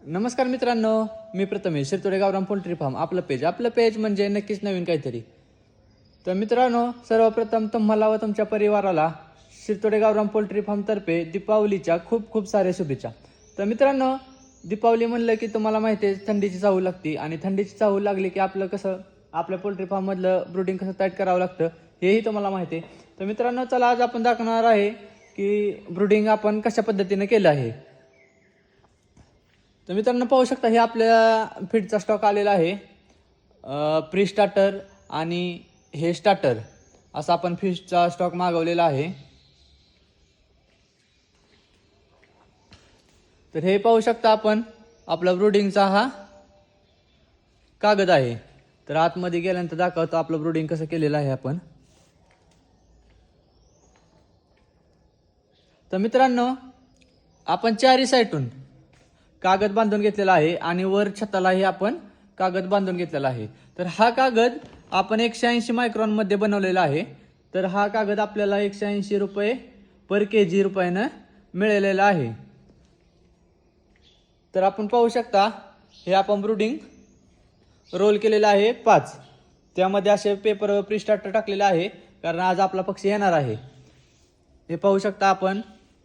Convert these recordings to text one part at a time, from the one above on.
नमस्कार मित्रांनो मी प्रथमेश शिरतोडे गावराम पोल्ट्री फार्म. आपलं पेज आपलं पेज म्हणजे नक्कीच नवीन काहीतरी. तर मित्रांनो सर्वप्रथम तुम्हाला व तुमच्या परिवाराला शिरतोडे गावराम पोल्ट्री फार्मतर्फे दीपावलीच्या खूप खूप साऱ्या शुभेच्छा. तर मित्रांनो दीपावली म्हणलं की तुम्हाला माहिती आहे थंडीची चाहू लागते आणि थंडीची चाहू लागली की आपलं कसं आपल्या पोल्ट्री फार्ममधलं ब्रुडिंग कसं टाईट करावं लागतं हेही तुम्हाला माहिती आहे. तर मित्रांनो चला आज आपण दाखवणार आहे की ब्रुडिंग आपण कशा पद्धतीने केलं आहे. तर मित्रांनो पाहू शकता हे आपल्या फीडचा स्टॉक आलेला आहे. प्री स्टार्टर आणि हे स्टार्टर असा आपण फिशचा स्टॉक मागवलेला आहे. तर हे पाहू शकता आपण आपला ब्रुडिंगचा हा कागद आहे. तर आतमध्ये गेल्यानंतर दाखवतो आपलं ब्रुडिंग कसं केलेलं आहे आपण. तर मित्रांनो आपण चारी साईटून कागद बांधून घेतलेला आहे आणि वर छतालाही आपण कागद बांधून घेतलेला आहे. तर हा कागद आपण एकशे ऐंशी मायक्रॉनमध्ये बनवलेला आहे. तर हा कागद आपल्याला एकशे ऐंशी रुपये पर के जी रुपयानं मिळालेला आहे. तर आपण पाहू शकता हे आपण ब्रुडिंग रोल केलेलं आहे पाच. त्यामध्ये असे पेपर प्रिस्टार्टर टाकलेलं आहे कारण आज आपला पक्षी येणार आहे. हे पाहू शकता आपण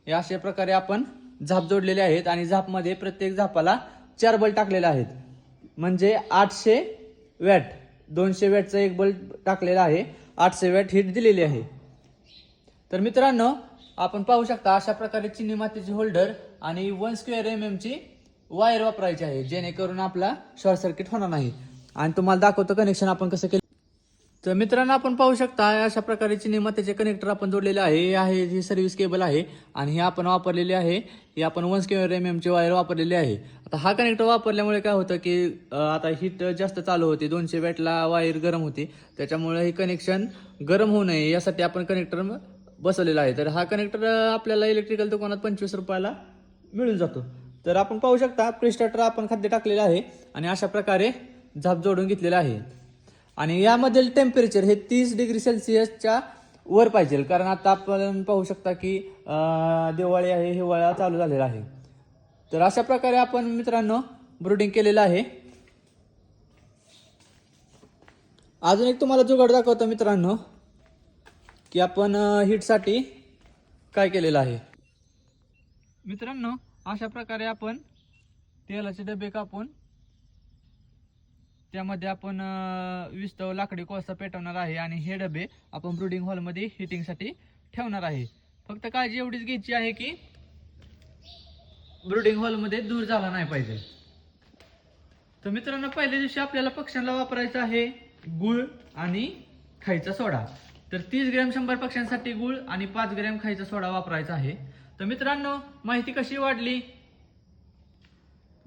हे अशा प्रकारे आपण झाप जोडलेले आहेत आणि झापमध्ये प्रत्येक झापाला चार बल्ब टाकलेले आहेत. म्हणजे आठशे वॅट दोनशे वॅटचा एक बल्ब टाकलेला आहे. आठशे वॅट हीट दिलेली आहे. तर मित्रांनो आपण पाहू शकता अशा प्रकारे चिनी मातीची होल्डर आणि वन स्क्वेअर एम एमची वायर वापरायची आहे जेणेकरून आपला शॉर्ट सर्किट होणार नाही. आणि तुम्हाला दाखवतो कनेक्शन आपण कसं केलं. तर मित्रांनो आपण पाहू शकता अशा प्रकारे निर्मात्याचे कनेक्टर आपण जोडलेले आहे. हे आहे ही सर्व्हिस केबल आहे आणि हे आपण वापरलेले आहे. हे आपण वन स्क्वेअर एम एमचे वायर वापरलेली आहे. आता हा कनेक्टर वापरल्यामुळे काय होतं की आता हीट जास्त चालू होते. दोनशे वॅटला वायर गरम होती. त्याच्यामुळे हे कनेक्शन गरम होऊ नये यासाठी आपण कनेक्टर बसवलेला आहे. तर हा कनेक्टर आपल्याला इलेक्ट्रिकल दुकानात पंचवीस रुपयाला मिळून जातो. तर आपण पाहू शकता प्रिस्टार्टर आपण खाद्य टाकलेलं आहे आणि अशा प्रकारे झाप जोडून घेतलेला आहे. आणि यामधील टेम्परेचर हे तीस डिग्री सेल्सिअसच्या वर पाहिजे. कारण आता आपण पाहू शकता की दिवाळी आहे हिवाळा चालू झालेला आहे. तर अशा प्रकारे आपण मित्रांनो ब्रुडिंग केलेलं आहे. अजून एक तुम्हाला जुगाड दाखवतो मित्रांनो की आपण हिटसाठी काय केलेलं आहे. मित्रांनो अशा प्रकारे आपण तेलाचे डबे कापून त्यामध्ये आपण वीस लाकडी कोळसा पेटवणार आहे आणि हे डबे आपण ब्रुडिंग हॉलमध्ये हिटिंगसाठी ठेवणार आहे. फक्त काळजी एवढीच घ्यायची आहे की ब्रुडिंग हॉलमध्ये दूर झाला नाही पाहिजे. तर मित्रांनो पहिल्या दिवशी आपल्याला पक्ष्यांना वापरायचं आहे गुळ आणि खायचा सोडा. तर तीस ग्रॅम शंभर पक्ष्यांसाठी गुळ आणि पाच ग्रॅम खायचा सोडा वापरायचा आहे. तर मित्रांनो माहिती कशी वाढली?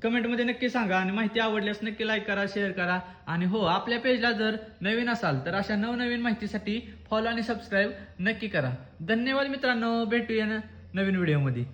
कमेंटमध्ये नक्की सांगा आणि माहिती आवडल्यास नक्की लाईक करा शेअर करा. आणि हो आपल्या पेजला जर नवीन असाल तर अशा नवनवीन माहितीसाठी फॉलो आणि सबस्क्राईब नक्की करा. धन्यवाद मित्रांनो भेटूया नवीन व्हिडिओमध्ये